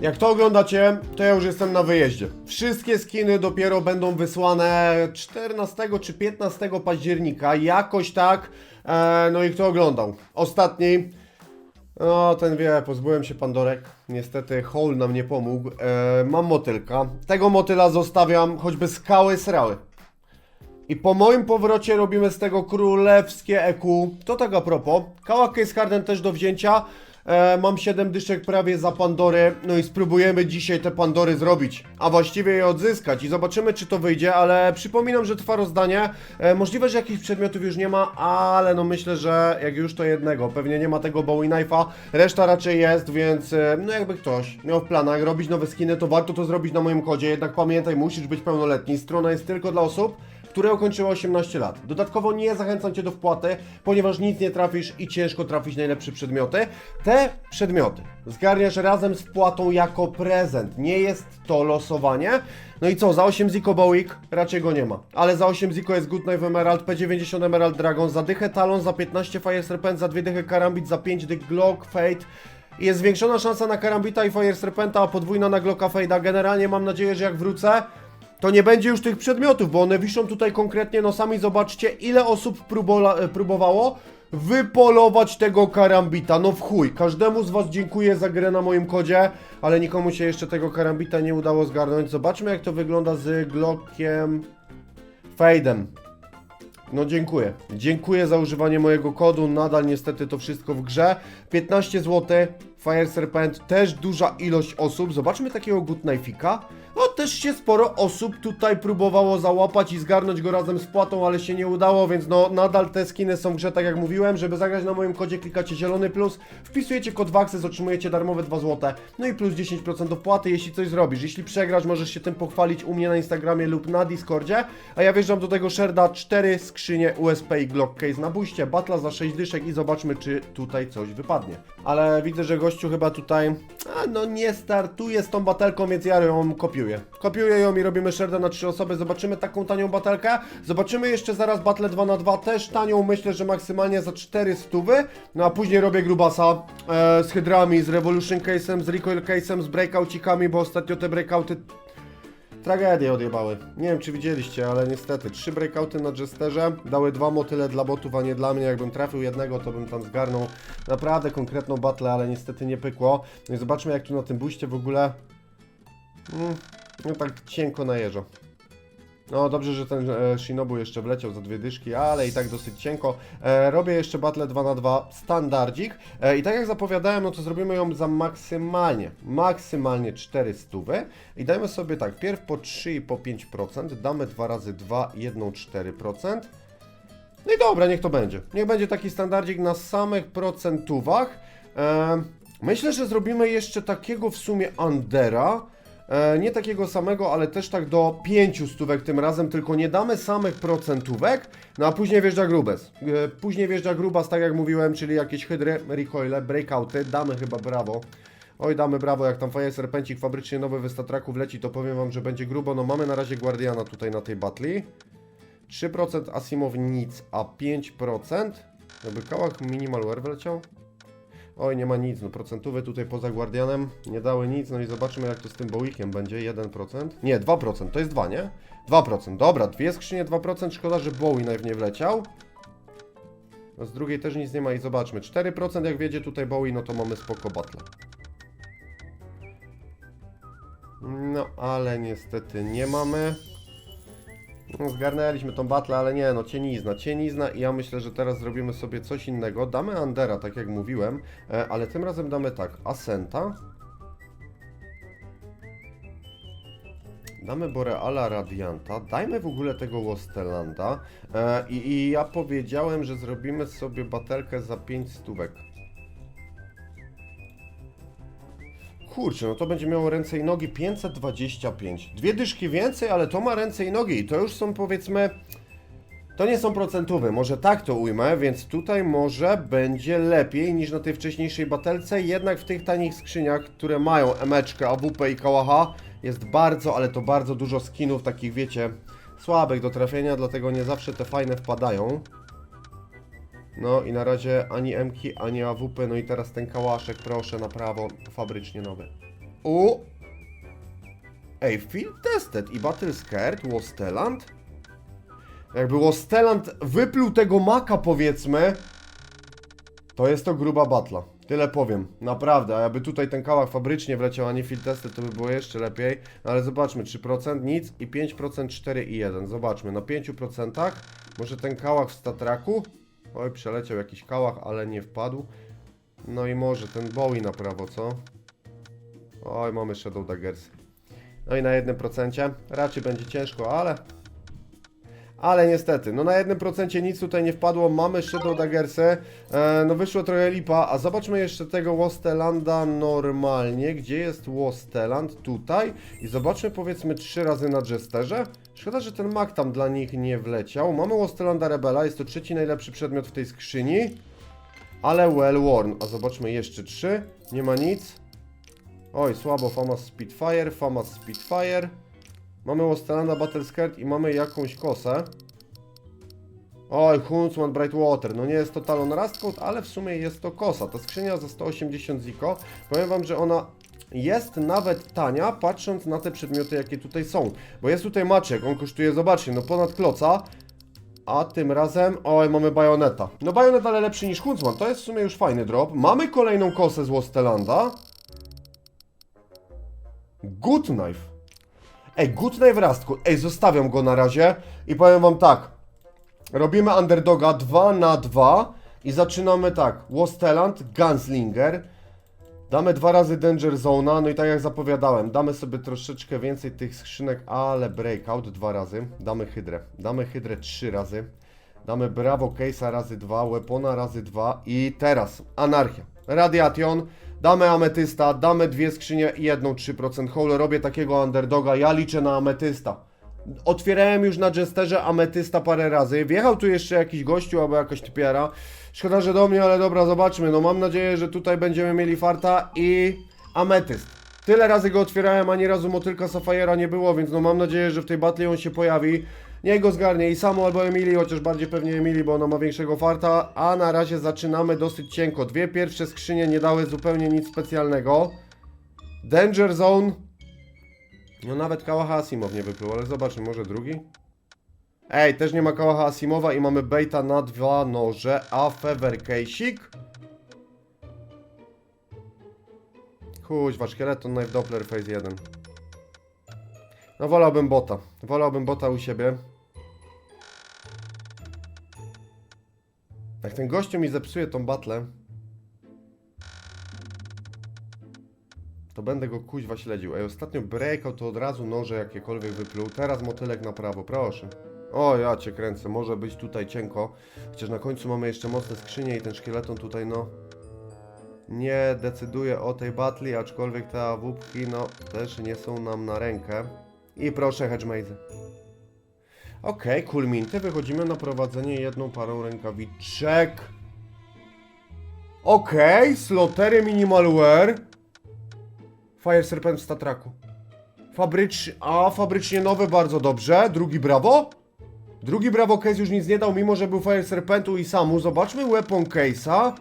Jak to oglądacie, to ja już jestem na wyjeździe. Wszystkie skiny dopiero będą wysłane 14 czy 15 października, jakoś tak. E, no i kto oglądał? Ostatni. No, ten wie, pozbyłem się Pandorek. Niestety Hole nam nie pomógł. E, mam motylka. Tego motyla zostawiam, choćby skały srały. I po moim powrocie robimy z tego królewskie EQ. To tak a propos. Kała Case Harden też do wzięcia. E, mam 7 dyszek prawie za Pandory. No i spróbujemy dzisiaj te Pandory zrobić. A właściwie je odzyskać. I zobaczymy czy to wyjdzie, ale przypominam, że trwa rozdanie. E, możliwe, że jakichś przedmiotów już nie ma, ale no myślę, że jak już to jednego. Pewnie nie ma tego Bowie Knife'a. Reszta raczej jest, więc e, no jakby ktoś miał w planach robić nowe skiny, to warto to zrobić na moim kodzie. Jednak pamiętaj, musisz być pełnoletni. Strona jest tylko dla osób, które ukończyły 18 lat. Dodatkowo nie zachęcam Cię do wpłaty, ponieważ nic nie trafisz i ciężko trafić najlepsze przedmioty. Te przedmioty zgarniasz razem z wpłatą jako prezent. Nie jest to losowanie. No i co, za 8 Ziko Bowick raczej go nie ma. Ale za 8 Ziko jest Good Knife Emerald, P90 Emerald Dragon, za dychę Talon, za 15 Fire Serpent, za 2 dychy Karambit, za 5 dych Glock, Fate. Jest zwiększona szansa na Karambita i Fire Serpenta, a podwójna na Glocka Fade'a. Generalnie mam nadzieję, że jak wrócę, to nie będzie już tych przedmiotów, bo one wiszą tutaj konkretnie, no sami zobaczcie, ile osób e, próbowało wypolować tego karambita. No w chuj, każdemu z was dziękuję za grę na moim kodzie, ale nikomu się jeszcze tego karambita nie udało zgarnąć. Zobaczmy jak to wygląda z Glockiem Fade'em. No dziękuję. Dziękuję za używanie mojego kodu. Nadal niestety to wszystko w grze. 15 zł. Fire Serpent, też duża ilość osób. Zobaczmy takiego Good Knife'ika. No też się sporo osób tutaj próbowało załapać i zgarnąć go razem z płatą, ale się nie udało, więc no nadal te skiny są w grze, tak jak mówiłem. Żeby zagrać na moim kodzie klikacie zielony plus, wpisujecie kod WAXES, otrzymujecie darmowe 2 zł, no i plus 10% opłaty, jeśli coś zrobisz. Jeśli przegrasz, możesz się tym pochwalić u mnie na Instagramie lub na Discordzie, a ja wjeżdżam do tego sherda 4 skrzynie USP i Glock Case na buście, batla za 6 dyszek i zobaczmy, czy tutaj coś wypadnie. Ale widzę, że gościu chyba tutaj, a no nie startuje z tą batelką, więc ja ją kopiuję. Kopiuję ją i robimy sherda na 3 osoby, zobaczymy taką tanią batelkę, zobaczymy jeszcze zaraz battle 2 na 2 też tanią, myślę, że maksymalnie za 4 stówy, no a później robię grubasa e, z hydrami, z Revolution Case'em, z Recoil Case'em, z breakoucikami, bo ostatnio te breakouty Tragedię odjebały. Nie wiem, czy widzieliście, ale niestety trzy breakouty na Jesterze dały dwa motyle dla botów, a nie dla mnie. Jakbym trafił jednego, to bym tam zgarnął naprawdę konkretną batlę, ale niestety nie pykło. No i zobaczmy, jak tu na tym buście w ogóle... Mm, no tak cienko najeżdża. No dobrze, że ten e, Shinobu jeszcze wleciał za dwie dyszki, ale i tak dosyć cienko. E, robię jeszcze battle 2 na 2 standardzik e, i tak jak zapowiadałem, no to zrobimy ją za maksymalnie, maksymalnie 400 i dajmy sobie tak, pierw po 3 i po 5%, damy 2 razy 2, 1 4%. No i dobra, niech to będzie. Niech będzie taki standardzik na samych procentówach. E, myślę, że zrobimy jeszcze takiego w sumie Undera. E, nie takiego samego, ale też tak do 5 stówek tym razem, tylko nie damy samych procentówek, no a później wjeżdża grubes. E, później wjeżdża grubas, tak jak mówiłem, czyli jakieś hydry, recoile, breakouty, damy chyba brawo. Oj, damy brawo, jak tam Fire Serpencik fabrycznie nowy wystatraku wleci, to powiem wam, że będzie grubo. No mamy na razie Guardiana tutaj na tej batli. 3% Asimov nic, a 5% jakby kałach minimalware wleciał. Oj, nie ma nic, no procentówy tutaj poza Guardianem nie dały nic, no i zobaczymy jak to z tym Bowickiem będzie, 1%. Nie, 2%, to jest 2, nie? 2%, dobra, dwie skrzynie 2%, szkoda, że Bowie najpierw nie wleciał. No z drugiej też nic nie ma i zobaczmy, 4% jak wiedzie tutaj Bowie, no to mamy spoko battle. No, ale niestety nie mamy. No, zgarnęliśmy tą battle, ale nie, no cienizna, cienizna i ja myślę, że teraz zrobimy sobie coś innego. Damy Andera, tak jak mówiłem, e, ale tym razem damy tak, Asenta. Damy Boreala Radianta, dajmy w ogóle tego Wostelanda e, i, i ja powiedziałem, że zrobimy sobie batelkę za 5 stówek. Kurczę, no to będzie miało ręce i nogi 525. Dwie dyszki więcej, ale to ma ręce i nogi i to już są powiedzmy... To nie są procentówy, może tak to ujmę, więc tutaj może będzie lepiej niż na tej wcześniejszej batelce, jednak w tych tanich skrzyniach, które mają emeczkę, AWP i kałacha, jest bardzo, ale to bardzo dużo skinów takich, wiecie, słabych do trafienia, dlatego nie zawsze te fajne wpadają. No i na razie ani Mki, ani AWP, no i teraz ten kałaszek, proszę, na prawo, fabrycznie nowy. U. Ej, field tested i battle scared, Wosteland? Jakby Wosteland wypluł tego maka, powiedzmy, to jest to gruba batla. Tyle powiem, naprawdę, a jakby tutaj ten kałach fabrycznie wleciał, a nie field tested, to by było jeszcze lepiej. No ale zobaczmy, 3% nic i 5% 4 i 1. Zobaczmy, na 5% może ten kałach w statraku? Oj, przeleciał jakiś kałach, ale nie wpadł. No i może ten Bowie na prawo, co? Oj, mamy Shadow Daggers. No i na 1% raczej będzie ciężko, ale... Ale niestety, no na 1% nic tutaj nie wpadło, mamy Shadow Daggersy, e, no wyszło trochę lipa, a zobaczmy jeszcze tego Wostelanda normalnie, gdzie jest Wosteland? Tutaj i zobaczmy powiedzmy trzy razy na Jesterze. Szkoda, że ten mag tam dla nich nie wleciał, mamy Wostelanda Rebela, jest to trzeci najlepszy przedmiot w tej skrzyni, ale well worn, a zobaczmy jeszcze trzy, nie ma nic. Oj, słabo, Famas Spitfire, Famas Spitfire. Mamy Wostelanda Battlescard i mamy jakąś kosę. Oj, Huntsman Brightwater. No nie jest to Talon Rustcoat, ale w sumie jest to kosa. Ta skrzynia za 180 ziko. Powiem wam, że ona jest nawet tania, patrząc na te przedmioty, jakie tutaj są. Bo jest tutaj maczek, on kosztuje, zobaczcie, no ponad kloca. A tym razem, oj, mamy bajoneta. No bajonet ale lepszy niż Huntsman, to jest w sumie już fajny drop. Mamy kolejną kosę z Wostelanda. Good Knife. Ej, Good Knife Rustcoat. Ej, zostawiam go na razie i powiem wam tak. Robimy underdoga 2 na 2 i zaczynamy tak. Wosteland, Gunslinger. Damy dwa razy Danger Zona, no i tak jak zapowiadałem, damy sobie troszeczkę więcej tych skrzynek, ale Breakout dwa razy. Damy Hydrę. Damy Hydrę trzy razy. Damy Bravo Case'a razy dwa, Weapona razy dwa i teraz Anarchia. Radiation, damy Ametysta, damy dwie skrzynie i jedną 3% hole. Robię takiego underdoga, ja liczę na Ametysta. Otwierałem już na Jesterze Ametysta parę razy. Wjechał tu jeszcze jakiś gościu albo jakaś typiara. Szkoda, że do mnie, ale dobra, zobaczmy. No mam nadzieję, że tutaj będziemy mieli farta i Ametyst. Tyle razy go otwierałem, ani razu motylka Safajera nie było, więc no mam nadzieję, że w tej battle'ie on się pojawi. Niech go zgarnie i samo albo Emilii, chociaż bardziej pewnie Emilii, bo ona ma większego farta. A na razie zaczynamy dosyć cienko. Dwie pierwsze skrzynie nie dały zupełnie nic specjalnego. Danger Zone. No nawet Kałacha Asimow nie wypluł, ale zobaczmy, może drugi? Ej, też nie ma Kałacha Asimowa i mamy Bejta na dwa noże, a Fever Case'ik. Kuźwa, szkieleton Knife Doppler Phase 1. No wolałbym bota. Wolałbym bota u siebie. Jak ten gościu mi zepsuje tą batlę, to będę go kuźwa śledził. Ej, ostatnio breakout to od razu noże jakiekolwiek wypluł. Teraz motylek na prawo, proszę. O, ja cię kręcę, może być tutaj cienko. Chociaż na końcu mamy jeszcze mocne skrzynie i ten szkieleton tutaj, no... Nie decyduje o tej batli, aczkolwiek te awupki, no, też nie są nam na rękę. I proszę, Hedge Maze. Okej, okay, cool minty. Wychodzimy na prowadzenie jedną parą rękawiczek. Okej, okay, slotery minimalware. Fire Serpent w statraku. Fabrycz... A, fabrycznie nowe, bardzo dobrze. Drugi brawo. Drugi brawo case już nic nie dał, mimo że był Fire Serpentu i Samu. Zobaczmy weapon case'a.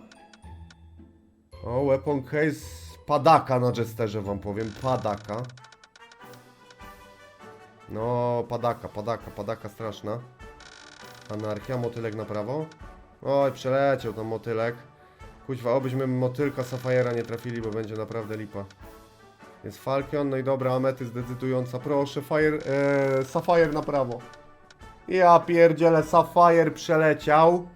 O, weapon case padaka na Jesterze wam powiem. Padaka. No, padaka, padaka, padaka straszna. Anarchia, motylek na prawo. Oj, przeleciał tam motylek. Kuźwa, obyśmy motylka Safajera nie trafili, bo będzie naprawdę lipa. Jest Falcon, no i dobra, Ametyst decydująca. Proszę, Fire, e, Sapphire na prawo. Ja pierdzielę, Sapphire przeleciał.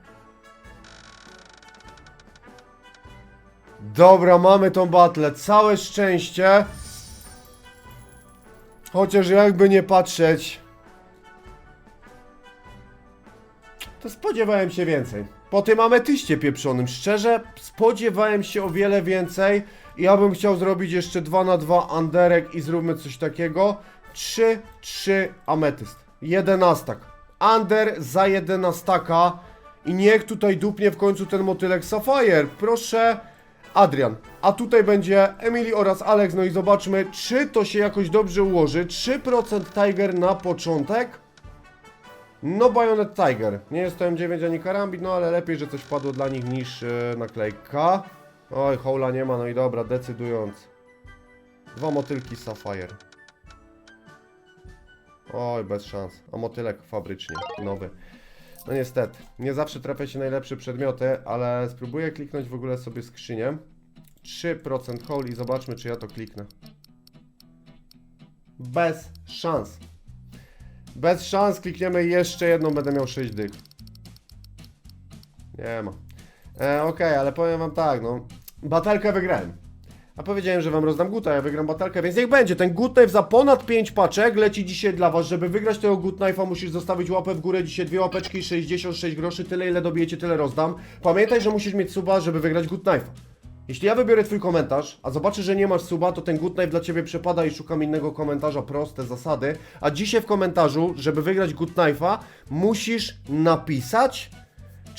Dobra, mamy tą battle. Całe szczęście. Chociaż jakby nie patrzeć. To spodziewałem się więcej. Po tym ametyście pieprzonym, szczerze, spodziewałem się o wiele więcej. Ja bym chciał zrobić jeszcze 2 na 2 anderek i zróbmy coś takiego. 3, 3 ametyst. Jedenastak. Under za jedenastaka. I niech tutaj dupnie w końcu ten motylek Sapphire. Proszę, Adrian. A tutaj będzie Emily oraz Alex. No i zobaczmy, czy to się jakoś dobrze ułoży. 3% Tiger na początek. No Bayonet Tiger. Nie jest to M9 ani Karambit, no ale lepiej, że coś wpadło dla nich niż yy, naklejka. Oj, hola nie ma, no i dobra, decydując. Dwa motylki Sapphire. Oj, bez szans. A motylek fabrycznie, nowy. No niestety, nie zawsze trafia się najlepsze przedmioty, ale spróbuję kliknąć w ogóle sobie skrzynię. 3% hole i zobaczmy, czy ja to kliknę. Bez szans. Bez szans klikniemy jeszcze jedną, będę miał 6 dych. Nie ma. E, Okej, ale powiem wam tak, no. Batelkę wygrałem. A powiedziałem, że wam rozdam guta, ja wygram batalkę, więc niech będzie. Ten good knife za ponad 5 paczek leci dzisiaj dla was. Żeby wygrać tego good knife'a musisz zostawić łapę w górę. Dzisiaj dwie łapeczki, 66 groszy, tyle ile dobijecie, tyle rozdam. Pamiętaj, że musisz mieć suba, żeby wygrać good knife'a. Jeśli ja wybiorę twój komentarz, a zobaczę, że nie masz suba, to ten good knife dla ciebie przepada i szukam innego komentarza, proste zasady. A dzisiaj w komentarzu, żeby wygrać good knife'a, musisz napisać,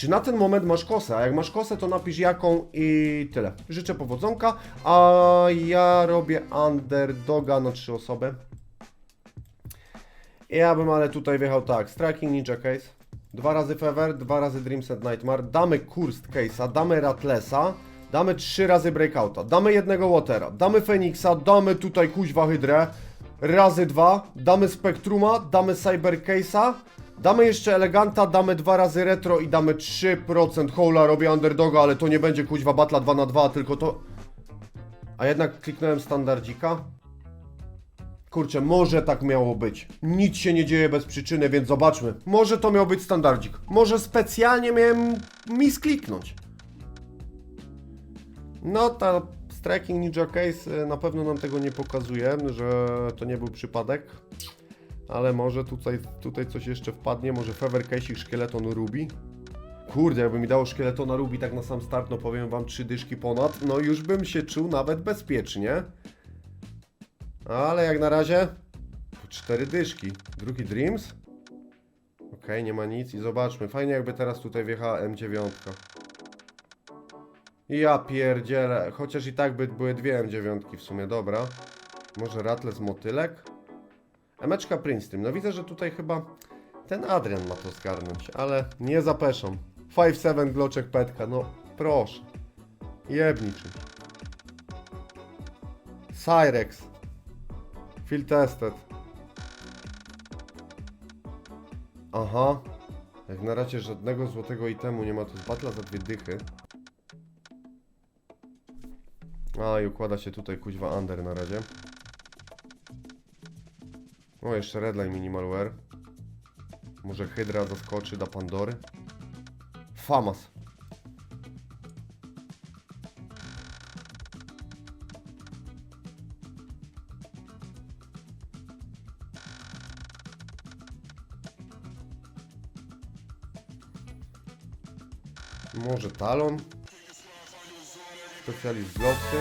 czy na ten moment masz kosę? A jak masz kosę, to napisz jaką i tyle. Życzę powodzonka, a ja robię underdoga na trzy osoby. Ja bym ale tutaj wjechał tak, Striking Ninja Case, dwa razy Fever, dwa razy Dreams and Nightmare, damy Kurst Case'a, damy Ratlesa, damy trzy razy Breakouta, damy jednego Watera, damy Phoenixa, damy tutaj kuźwa Hydrę, razy dwa, damy Spectruma, damy Cyber Case'a, damy jeszcze Eleganta, damy dwa razy Retro i damy 3% Hola, robię underdoga, ale to nie będzie kuźwa Batla 2 na 2 tylko to... A jednak kliknąłem standardzika. Kurczę, może tak miało być. Nic się nie dzieje bez przyczyny, więc zobaczmy. Może to miał być standardzik. Może specjalnie miałem miskliknąć. No, ta Striking Ninja Case y, na pewno nam tego nie pokazuje, że to nie był przypadek. Ale może tutaj, tutaj coś jeszcze wpadnie, może Fever Case Szkieleton Ruby. Kurde, jakby mi dało szkieletona Ruby tak na sam start, no powiem wam trzy dyszki ponad, no już bym się czuł nawet bezpiecznie. Ale jak na razie cztery dyszki. Drugi Dreams. Okej, nie ma nic i zobaczmy. Fajnie jakby teraz tutaj wjechała M9. Ja pierdzielę. Chociaż i tak by były dwie M9 w sumie, dobra. Może Rattles Motylek? Emeczka Princeton. No widzę, że tutaj chyba ten Adrian ma to zgarnąć, ale nie zapeszą. 5-7 Gloczek Petka, no proszę. Jebniczy. Cyrex. Field tested. Aha. Jak na razie żadnego złotego itemu nie ma, to z batla za dwie dychy. A i układa się tutaj kuźwa under na razie. O, jeszcze Redline Minimalware. Może Hydra zaskoczy da Pandory. Famas. Może Talon? Specjalist Bloksy?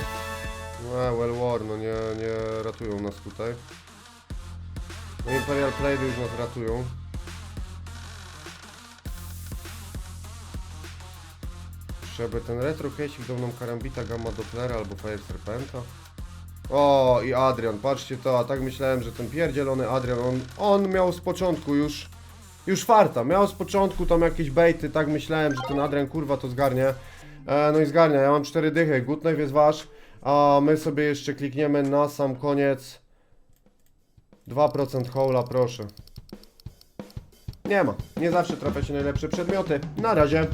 No, Well War, no nie, nie ratują nas tutaj. No Imperial Play już nas ratują. Żeby ten retro casing dał nam karambita Gamma Dopplera albo Fire Serpenta. O i Adrian, patrzcie to, a tak myślałem, że ten pierdzielony Adrian, on, on miał z początku już, już farta, miał z początku tam jakieś bejty, tak myślałem, że ten Adrian kurwa to zgarnie. E, no i zgarnia, ja mam cztery dychy, Good Knife jest wasz, a my sobie jeszcze klikniemy na sam koniec 2% hola, proszę. Nie ma. Nie zawsze trafia się najlepsze przedmioty. Na razie.